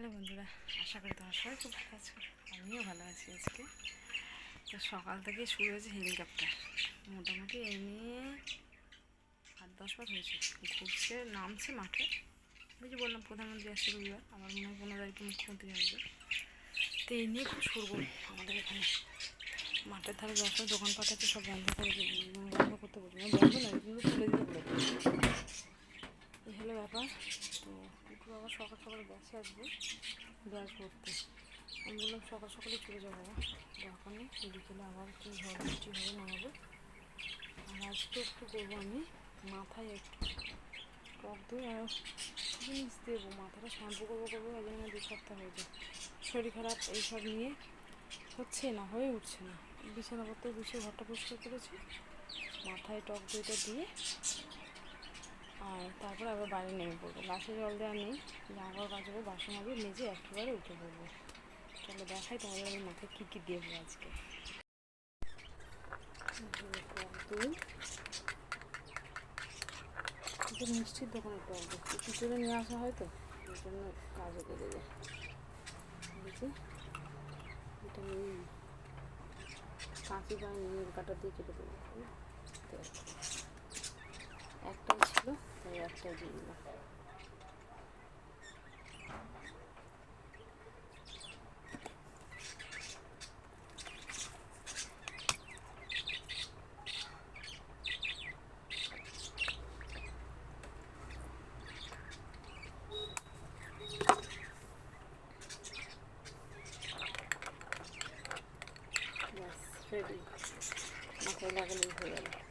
Hello বন্ধুরা, আশা করি তোমার সবাই খুব ভালো আছো। আমিও ভালো আছি আজকে। তো সকাল থেকে শুরু হয়েছে হেলিকপ্টার। মোটামুটি এই নিয়ে আট দশ বার হয়েছে। ঘুরছে, নামছে মাঠে। বুঝি বললাম, প্রধানমন্ত্রী আসছে রবিবার। আমার মনে হয় পনেরো তারিখে মুখ্যমন্ত্রী আসবে। তো এই নিয়ে খুব সরগোল আমাদের এখানে। মাঠের ধারে যত দোকানপাট আছে, সব বন্ধ করে বন্ধ করতে বলছে। বন্ধ নয়, কিন্তু তুলে দিতে বলেছে এই হলো ব্যাপার। আবার সকাল সকাল গেছে আসবে। গ্যাস করতে। আমি বললাম সকাল সকালে চলে যাব বাবা। দরকার নেই বিকেলে আবার একটু ঝড় বৃষ্টি হবে নামাবো। আর আজকে একটু করব আমি মাথায় একটু টক দই আর জিনিস দেবো। মাথাটা শ্যাম্পু করব করব, এই জন্য দু সপ্তাহ হয়ে যায় শরীর খারাপ, এইসব নিয়ে হচ্ছে না, হয়ে উঠছে না। বিছানাপত্র গুছিয়ে ঘরটা পরিষ্কার করেছি। মাথায় টক দইটা দিয়ে আর বাইরে নেমে পড়ব বাসে জল দেওয়া নেই। জামাকাপড় কাচবো, বাসন হবে নিজে একেবারে উঠে পড়ব। চলো দেখাই তোমাদের আমি মাথায় কী কী দেবো আজকে। মিষ্টির দোকানে টক একটু চলে নিয়ে আসা হয় তো, ওই জন্য কাজে লেগে যায়। কাঁচি বা নীল কাটা দিয়ে কেটে দেবো। তাই একটাই দিয়ে দিলাম ব্যাস রেডি মাথায় লাগালেই হয়ে গেল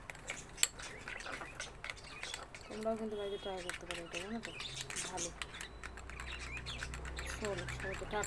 তোমরাও কিন্তু বাড়িতে ট্রাই করতে পারো এটা জানো তো? ভালো। চলো